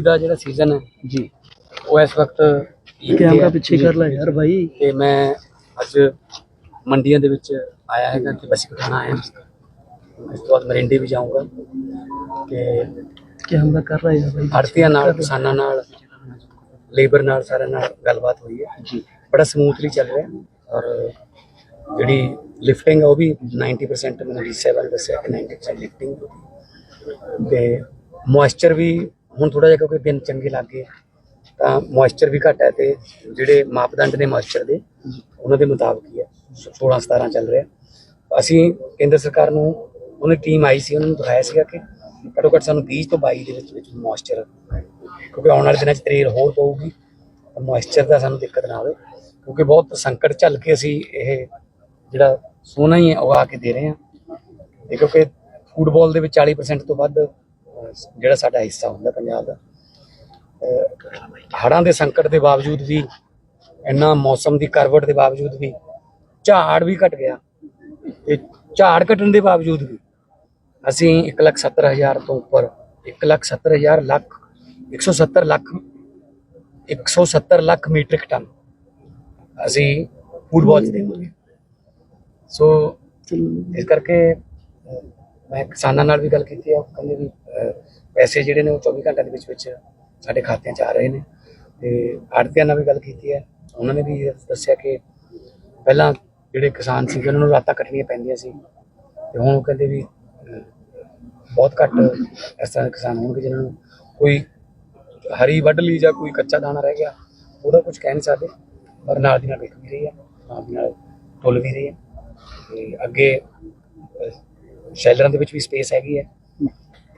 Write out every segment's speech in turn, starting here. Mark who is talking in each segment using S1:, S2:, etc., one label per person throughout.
S1: ਬਿਜਲੀ ਦਾ ਜਿਹੜਾ ਸੀਜ਼ਨ ਹੈ
S2: ਜੀ।
S1: ਉਹ ਇਸ ਵਕਤ
S2: ਕੈਮਰਾ ਪਿੱਛੇ ਕਰ ਲੈ ਯਾਰ ਭਾਈ
S1: ਤੇ ਮੈਂ ਅੱਜ ਮੰਡੀਆਂ ਦੇ ਵਿੱਚ ਆਇਆ ਹੈਗਾ ਕਿ ਬਸ ਪਠਾਣਾ ਆਇਆ। ਇਸ ਤੋਂ ਬਾਅਦ ਮਰਿੰਡੇ ਵੀ ਜਾਊਂਗਾ। ਤੇ
S2: ਕੈਮਰਾ ਕਰ ਲੈ ਯਾਰ ਭਾਈ
S1: ਆੜਤੀਆਂ ਨਾਲ ਕਿਸਾਨਾਂ ਨਾਲ ਲੇਬਰ ਨਾਲ ਸਾਰਿਆਂ ਨਾਲ ਗੱਲਬਾਤ ਹੋਈ ਹੈ।
S2: ਜੀ।
S1: ਬੜਾ ਸਮੂਥਲੀ ਚੱਲ ਰਿਹਾ। ਔਰ ਜਿਹੜੀ ਲਿਫਟਿੰਗ ਉਹ ਵੀ 90% ਮੈਨੂੰ ਡੀਸੇ ਵਾਲੇ ਦੱਸਿਆ ਕਿ 90% ਲਿਫਟਿੰਗ ਤੇ ਮੋਇਸਚਰ ਵੀ ਹੁਣ ਥੋੜਾ ਜਿਹਾ ਕਿਉਂਕਿ ਦਿਨ ਚੰਗੇ ਲੱਗ ਗਏ ਤਾਂ ਮੋਇਸਚਰ ਵੀ ਘੱਟ ਹੈ ਤੇ ਜਿਹੜੇ ਮਾਪਦੰਡ ਨੇ ਮੋਇਸਚਰ ਦੇ, ਉਹਨਾਂ ਦੇ ਮੁਤਾਬਕ ਹੀ ਹੈ 16 17 ਚੱਲ ਰਿਹਾ। ਅਸੀਂ ਕੇਂਦਰ ਸਰਕਾਰ ਨੂੰ ਉਹਨੇ ਟੀਮ ਆਈ ਸੀ, ਉਹਨਾਂ ਨੂੰ ਦਿਖਾਇਆ ਸੀਗਾ ਕਿ ਘੱਟੋ ਘੱਟ ਸਾਨੂੰ 20 ਤੋਂ 22 ਦੇ ਵਿੱਚ ਵਿੱਚ ਮੋਇਸਚਰ ਕਿਉਂਕਿ ਆਉਣ ਵਾਲੇ ਦਿਨਾਂ 'ਚ ਤਰੇਰ ਹੋਰ ਪਊਗੀ, ਤਾਂ ਮੋਇਸਚਰ ਦਾ ਸਾਨੂੰ ਦਿੱਕਤ ਨਾ ਆਵੇ। ਕਿਉਂਕਿ ਬਹੁਤ ਸੰਕਟ ਝੱਲ ਕੇ ਅਸੀਂ ਇਹ ਜਿਹੜਾ ਸੋਨਾ ਹੀ ਹੈ, ਉਹ ਆ ਕੇ ਦੇ ਰਹੇ ਹਾਂ। ਇਹ ਕਿਉਂਕਿ ਫੁੱਟਬਾਲ ਦੇ ਵਿੱਚ 40% ਤੋਂ ਵੱਧ ਜਿਹੜਾ ਸਾਡਾ ਹਿੱਸਾ ਹੁੰਦਾ ਪੰਜਾਬ ਦਾ। ਹੜਾਂ ਦੇ ਸੰਕਟ ਦੇ ਬਾਵਜੂਦ ਵੀ ਇੰਨਾ ਮੌਸਮ ਦੀ ਕਰਵਟ ਦੇ ਬਾਵਜੂਦ ਵੀ ਝਾੜ ਵੀ ਘਟ ਗਿਆ। ਤੇ ਝਾੜ ਘਟਣ ਦੇ ਬਾਵਜੂਦ ਵੀ ਅਸੀਂ 170000 ਤੋਂ ਉੱਪਰ 170000 ਲੱਖ 170 ਲੱਖ 170 ਲੱਖ ਮੀਟ੍ਰਿਕ ਟਨ ਅਸੀਂ ਫੁੱਟਬਾਲ ਚ ਦੇਵਾਂਗੇ। ਸੋ ਇਸ ਕਰਕੇ ਮੈਂ ਕਿਸਾਨਾਂ ਨਾਲ ਵੀ ਗੱਲ ਕੀਤੀ ਆ, ਉਹ ਕਹਿੰਦੇ ਵੀ ਪੈਸੇ ਜਿਹੜੇ ਨੇ ਉਹ 24 ਘੰਟਿਆਂ ਦੇ ਵਿੱਚ ਵਿੱਚ ਸਾਡੇ ਖਾਤਿਆਂ 'ਚ ਆ ਰਹੇ ਨੇ। ਤੇ ਆੜਤੀਆਂ ਨਾਲ ਵੀ ਗੱਲ ਕੀਤੀ ਹੈ। ਉਹਨਾਂ ਨੇ ਵੀ ਦੱਸਿਆ ਕਿ ਪਹਿਲਾਂ ਜਿਹੜੇ ਕਿਸਾਨ ਸੀ ਉਹਨਾਂ ਨੂੰ ਰਾਤਾਂ ਕੱਟਣੀਆਂ ਪੈਂਦੀਆਂ ਸੀ। ਤੇ ਹੁਣ ਉਹ ਕਹਿੰਦੇ ਵੀ ਬਹੁਤ ਘੱਟ ਇਸ ਤਰ੍ਹਾਂ ਦੇ ਕਿਸਾਨ ਹੋਣਗੇ ਜਿਨ੍ਹਾਂ ਨੂੰ ਕੋਈ ਹਰੀ ਵੱਢ ਲਈ ਜਾਂ ਕੋਈ ਕੱਚਾ ਦਾਣਾ ਰਹਿ ਗਿਆ, ਉਹਦਾ ਕੁਝ ਕਹਿ ਨਹੀਂ ਸਕਦੇ। ਪਰ ਨਾਲ ਦੀ ਨਾਲ ਵਿਕ ਵੀ ਰਹੀ ਹੈ, ਨਾਲ ਦੀ ਨਾਲ ਟੁੱਲ ਵੀ ਰਹੀ ਹੈ। ਤੇ ਅੱਗੇ ਸ਼ੈਲਰਾਂ ਦੇ ਵਿੱਚ ਵੀ ਸਪੇਸ ਹੈਗੀ ਹੈ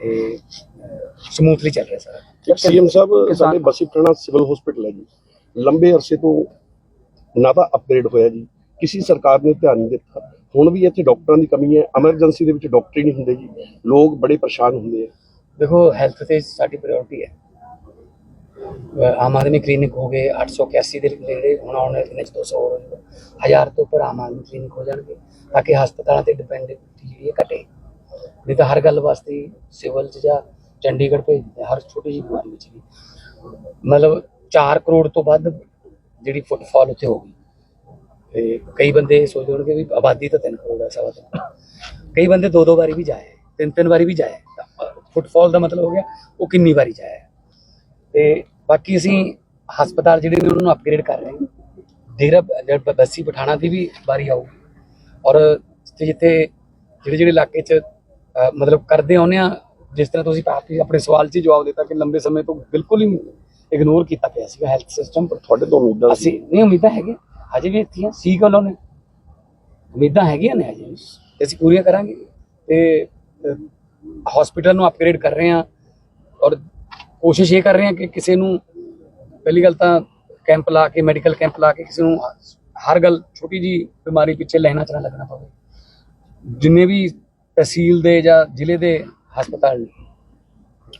S1: ਤੇ ਸਮੂਥਲੀ ਚੱਲ ਰਿਹਾ ਸਾਰਾ।
S3: ਸੀਐਮ ਸਾਹਿਬ ਸਾਡੇ ਬਸੀ ਪਟਨਾ ਸਿਵਲ ਹਸਪੀਟਲ ਹੈ ਜੀ। ਲੰਬੇ ਅਰਸੇ ਤੋਂ ਨਾ ਤਾਂ ਅਪਗ੍ਰੇਡ ਹੋਇਆ ਜੀ। ਕਿਸੇ ਸਰਕਾਰ ਨੇ ਧਿਆਨ ਨਹੀਂ ਦਿੱਤਾ। ਹੁਣ ਵੀ ਇੱਥੇ ਡਾਕਟਰਾਂ ਦੀ ਕਮੀ ਹੈ। ਐਮਰਜੈਂਸੀ ਦੇ ਵਿੱਚ ਡਾਕਟਰ ਹੀ ਨਹੀਂ ਹੁੰਦੇ ਜੀ। ਲੋਕ ਬੜੇ ਪਰੇਸ਼ਾਨ ਹੁੰਦੇ ਆ।
S1: ਦੇਖੋ ਹੈਲਥ ਤੇ ਸਾਡੀ ਪ੍ਰਾਇੋਰਟੀ ਹੈ। ਆਮ ਆਦਮੀ ਕਲੀਨਿਕ ਹੋ ਗਏ 881 ਦੇ ਨੇੜੇ ਹੁਣ ਆਉਣ ਵਾਲੇ ਦਿਨਾਂ 'ਚ 200 ਹੋਰ ਹੋ ਜਾਊਗਾ ਹਜ਼ਾਰ ਤੋਂ ਉੱਪਰ ਆਮ ਆਦਮੀ ਕਲੀਨਿਕ ਹੋ ਜਾਣਗੇ ਤਾਂ ਕਿ ਹਸਪਤਾਲਾਂ ਤੇ ਡਿਪੈਂਡੈਂਟੀ ਜਿਹੜੀ ਹੈ ਘਟੇ। ਨਹੀਂ ਤਾਂ ਹਰ ਗੱਲ ਵਾਸਤੇ ਸਿਵਲ 'ਚ ਜਾਂ ਚੰਡੀਗੜ੍ਹ ਭੇਜਦੇ ਆ, ਹਰ ਛੋਟੀ ਜਿਹੀ ਬਿਮਾਰੀ ਵਿੱਚ ਵੀ। ਮਤਲਬ 4 ਕਰੋੜ ਤੋਂ ਵੱਧ ਜਿਹੜੀ ਫੁੱਟਫਾਲ ਉੱਥੇ ਹੋਊਗੀ ਤੇ ਕਈ ਬੰਦੇ ਸੋਚਦੇ ਹੋਣਗੇ ਵੀ ਆਬਾਦੀ ਤਾਂ 3 ਕਰੋੜ ਹੈ ਸਵਾ ਤਿੰਨ ਕਈ ਬੰਦੇ ਦੋ ਦੋ ਵਾਰੀ ਵੀ ਜਾਏ ਤਿੰਨ ਤਿੰਨ ਵਾਰੀ ਵੀ ਜਾਏ। ਫੁੱਟਫਾਲ ਦਾ ਮਤਲਬ ਹੋ ਗਿਆ ਉਹ ਕਿੰਨੀ ਵਾਰੀ ਜਾਏ। ਤੇ ਬਾਕੀ ਅਸੀਂ ਹਸਪਤਾਲ ਜਿਹੜੇ ਨੇ ਉਹਨਾਂ ਨੂੰ ਅਪਗ੍ਰੇਡ ਕਰ ਰਹੇ ਹਾਂ। ਜਿਹੜਾ ਬੱਸੀ ਪਠਾਣਾ ਦੀ ਵੀ ਵਾਰੀ ਆਊਗੀ ਔਰ ਜਿੱਥੇ ਜਿੱਥੇ ਜਿਹੜੇ ਜਿਹੜੇ ਇਲਾਕੇ 'ਚ ਮਤਲਬ ਕਰਦੇ ਆਉਂਦੇ ਆ ਜਿਸ ਤਰ੍ਹਾਂ ਤੁਸੀਂ ਹੀ ਆਪਣੇ ਸਵਾਲ 'ਚ ਜਵਾਬ ਦਿੱਤਾ ਕਿ ਲੰਬੇ ਸਮੇਂ ਤੋਂ ਬਿਲਕੁਲ ਹੀ ਇਗਨੋਰ ਕੀਤਾ ਪਿਆ ਸੀਗਾ ਹੈਲਥ ਸਿਸਟਮ
S3: ਤੁਹਾਡੇ ਤੋਂ ਉਮੀਦਾਂ
S1: ਅਸੀਂ ਨਹੀਂ ਉਮੀਦਾਂ ਹੈਗੀਆਂ। ਹਜੇ ਵੀ ਇੱਥੇ ਸੀ ਕੋਲੋਂ ਨੇ? ਉਮੀਦਾਂ ਹੈਗੀਆਂ ਨੇ ਹਜੇ ਤੇ ਅਸੀਂ ਪੂਰੀਆਂ ਕਰਾਂਗੇ। ਤੇ ਹਸਪੀਟਲ ਨੂੰ ਅਪਗ੍ਰੇਡ ਕਰ ਰਹੇ ਹਾਂ। ਔਰ ਕੋਸ਼ਿਸ਼ ਇਹ ਕਰ ਰਹੇ ਹਾਂ ਕਿ ਕਿਸੇ ਨੂੰ ਪਹਿਲੀ ਗੱਲ ਤਾਂ ਕੈਂਪ ਲਾ ਕੇ, ਮੈਡੀਕਲ ਕੈਂਪ ਲਾ ਕੇ ਕਿਸੇ ਨੂੰ ਹਰ ਗੱਲ ਛੋਟੀ ਜੀ ਬਿਮਾਰੀ ਪਿੱਛੇ ਲੈਣਾ ਚਣਾ ਲੱਗਣਾ ਪਵੇ। ਜਿੰਨੇ ਵੀ ਤਹਿਸੀਲ ਦੇ ਜਾਂ ਜ਼ਿਲ੍ਹੇ ਦੇ ਹਸਪਤਾਲ ਨੇ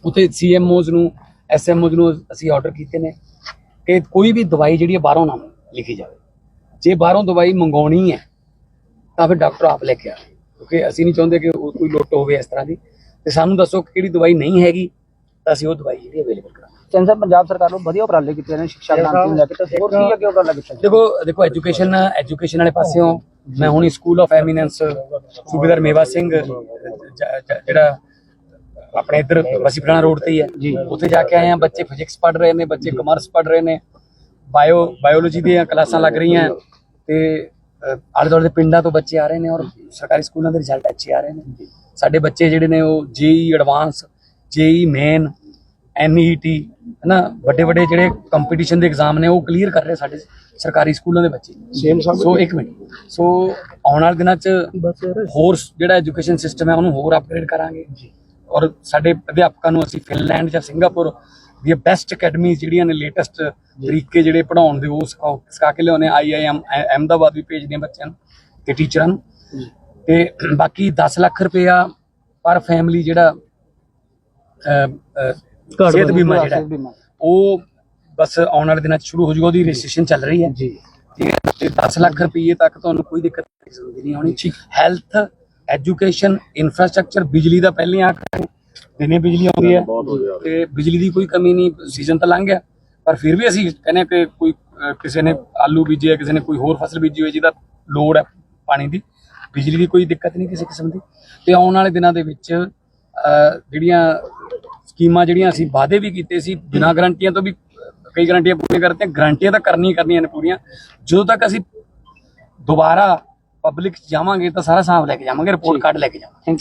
S1: ਉਤੇ ਸੀਐਮਓਜ਼ ਨੂੰ ਐਸਐਮਓਜ਼ ਨੂੰ ਅਸੀਂ ਆਰਡਰ ਕੀਤੇ ਨੇ ਕਿ ਕੋਈ ਵੀ ਦਵਾਈ ਜਿਹੜੀ ਹੈ ਬਾਹਰੋਂ ਨਾ ਲਿਖੀ ਜਾਵੇ। ਜੇ ਬਾਹਰੋਂ ਦਵਾਈ ਮੰਗਾਉਣੀ ਹੈ, ਤਾਂ ਫਿਰ ਡਾਕਟਰ ਆਪ ਲੈ ਕੇ ਆਵੇ। ਕਿਉਂਕਿ ਅਸੀਂ ਨਹੀਂ ਚਾਹੁੰਦੇ ਕਿ ਉਹ ਕੋਈ ਲੁੱਟ ਹੋਵੇ ਇਸ ਤਰ੍ਹਾਂ ਦੀ। ਤੇ ਸਾਨੂੰ ਦੱਸੋ ਕਿ ਕਿਹੜੀ ਦਵਾਈ ਨਹੀਂ ਹੈਗੀ ਅਸੀਂ ਉਹ ਦਵਾਈ ਜਿਹੜੀ ਅਵੇਲੇਬਲ ਕਰਾਂਗੇ।
S2: ਚੰਦ ਸਾਹਿਬ ਪੰਜਾਬ ਸਰਕਾਰ ਨੂੰ ਵਧੀਆ ਉਪਰਾਲੇ ਕੀਤੇ ਨੇ ਸਿੱਖਾ ਕ੍ਰਾਂਤੀ ਨੂੰ ਲੈ ਕੇ ਤੇ ਹੋਰ ਕੀ ਅੱਗੇ ਉਪਰਾਲਾ ਕੀਤਾ
S1: ਦੇਖੋ ਦੇਖੋ ਐਜੂਕੇਸ਼ਨ ਐਜੂਕੇਸ਼ਨ ਵਾਲੇ ਪਾਸਿਓਂ ਮੈਂ ਹੁਣੀ ਸਕੂਲ ਆਫ ਐਮੀਨੈਂਸ ਸੂਬੇਦਾਰ ਮੇਵਾ ਸਿੰਘ ਜ- ਜ- ਜਿਹੜਾ ਆਪਣੇ ਇੱਧਰ ਵਸੀਪੜਾਣਾ ਰੋਡ ਤੇ ਹੀ ਹੈ। ਉੱਥੇ ਜਾ ਕੇ ਆਏ ਆ ਬੱਚੇ ਫਿਜ਼ਿਕਸ ਪੜ੍ਹ ਰਹੇ ਨੇ ਬੱਚੇ ਕਮਰਸ ਪੜ੍ਹ ਰਹੇ ਨੇ ਬਾਇਓ ਬਾਇਓਲੋਜੀ ਦੀਆਂ ਕਲਾਸਾਂ ਲੱਗ ਰਹੀਆਂ। ਤੇ ਆਲੇ ਦੁਆਲੇ ਦੇ ਪਿੰਡਾਂ ਤੋਂ ਬੱਚੇ ਆ ਰਹੇ ਨੇ ਔਰ ਸਰਕਾਰੀ ਸਕੂਲਾਂ ਦੇ ਰਿਜ਼ਲਟ ਅੱਛੇ ਆ ਰਹੇ ਨੇ। ਸਾਡੇ ਬੱਚੇ ਜਿਹੜੇ ਨੇ ਉਹ ਜੇਈ ਐਡਵਾਂਸ ਜੇਈ ਮੇਨ ਐਨਈਟੀ ਹਨਾ? ਵੱਡੇ ਵੱਡੇ ਜਿਹੜੇ ਕੰਪੀਟੀਸ਼ਨ ਦੇ ਐਗਜ਼ਾਮ ਨੇ ਉਹ ਕਲੀਅਰ ਕਰ ਰਹੇ ਸਾਡੇ ਸਰਕਾਰੀ ਸਕੂਲਾਂ ਦੇ ਬੱਚੇ।
S3: ਸਾਹਿਬ
S1: ਸੋ ਇੱਕ ਮਿੰਟ। ਸੋ ਆਉਣ ਵਾਲੇ ਦਿਨਾਂ 'ਚ ਹੋਰ ਜਿਹੜਾ ਐਜੂਕੇਸ਼ਨ ਸਿਸਟਮ ਹੈ ਉਹਨੂੰ ਹੋਰ ਅਪਗ੍ਰੇਡ ਕਰਾਂਗੇ। ਔਰ ਸਾਡੇ ਅਧਿਆਪਕਾਂ ਨੂੰ ਅਸੀਂ ਫਿਨਲੈਂਡ ਜਾਂ ਸਿੰਗਾਪੁਰ ਦੀਆਂ ਬੈਸਟ ਅਕੈਡਮੀਜ਼ ਜਿਹੜੀਆਂ ਨੇ ਲੇਟੈਸਟ ਤਰੀਕੇ ਜਿਹੜੇ ਪੜਾਉਣ ਦੇ ਉਹ ਸਿਖਾ ਸਿਖਾ ਕੇ ਲਿਆਉਣੇ ਆਈਆਈਐਮ ਅਹਿਮਦਾਬਾਦ ਵੀ ਭੇਜਦੇ ਬੱਚਿਆਂ ਨੂੰ ਤੇ ਟੀਚਰਾਂ ਨੂੰ। ਤੇ ਬਾਕੀ 10 ਲੱਖ ਰੁਪਇਆ ਪਰ ਫੈਮਿਲੀ ਜਿਹੜਾ ਸਿਹਤ ਬੀਮਾ ਜਿਹੜਾ। ਉਹ ਬਸ ਆਉਣ ਵਾਲੇ ਦਿਨਾਂ 'ਚ ਸ਼ੁਰੂ ਹੋ ਜਾਊਗਾ ਉਹਦੀ ਰਜਿਸਟ੍ਰੇਸ਼ਨ ਚੱਲ ਰਹੀ ਹੈ।
S2: ਜੀ।
S1: ਠੀਕ ਹੈ ਤੇ 10 ਲੱਖ ਰੁਪਏ ਤੱਕ ਤੁਹਾਨੂੰ ਕੋਈ ਦਿੱਕਤ ਨਹੀਂ ਨਹੀਂ ਆਉਣੀ। ਹੈਲਥ ਐਜੂਕੇਸ਼ਨ ਇਨਫਰਾਸਟ੍ਰਕਚਰ ਬਿਜਲੀ ਦਾ ਪਹਿਲੇ ਆਖ ਦਿਨੇ ਬਿਜਲੀ ਆਉਂਦੀ ਹੈ। ਤੇ ਬਿਜਲੀ ਦੀ ਕੋਈ ਕਮੀ ਨਹੀਂ ਸੀਜ਼ਨ ਤਾਂ ਲੰਘ ਗਿਆ। ਪਰ ਫਿਰ ਵੀ ਅਸੀਂ ਕਹਿੰਦੇ ਕਿ ਕੋਈ ਕਿਸੇ ਨੇ ਆਲੂ ਬੀਜੇ ਕਿਸੇ ਨੇ ਕੋਈ ਹੋਰ ਫਸਲ ਬੀਜੀ ਹੋਈ ਜਿਹਦਾ ਲੋੜ ਹੈ ਪਾਣੀ ਦੀ। ਬਿਜਲੀ ਦੀ ਕੋਈ ਦਿੱਕਤ ਨਹੀਂ ਕਿਸੇ ਕਿਸਮ ਦੀ। ਤੇ ਆਉਣ ਵਾਲੇ ਦਿਨਾਂ ਦੇ ਵਿੱਚ ਜਿਹੜੀਆਂ ਸਕੀਮਾਂ ਜਿਹੜੀਆਂ ਅਸੀਂ ਵਾਅਦੇ ਵੀ ਕੀਤੇ ਸੀ ਬਿਨਾਂ ਗਰੰਟੀਆਂ ਤੋਂ ਵੀ ਕਈ ਗਰੰਟੀਆਂ ਪੂਰੀਆਂ ਕਰਤੀਆਂ ਗਰੰਟੀਆਂ ਤਾਂ ਕਰਨੀ ਹੀ ਕਰਨੀਆਂ ਨੇ ਪੂਰੀਆਂ। ਜਦੋਂ ਤੱਕ ਅਸੀਂ ਦੁਬਾਰਾ ਪਬਲਿਕ ਜਾਵਾਂਗੇ ਤਾਂ ਸਾਰਾ ਹਿਸਾਬ ਲੈ ਕੇ ਜਾਵਾਂਗੇ ਰਿਪੋਰਟ ਕਾਰਡ ਲੈ ਕੇ ਜਾਵਾਂਗੇ।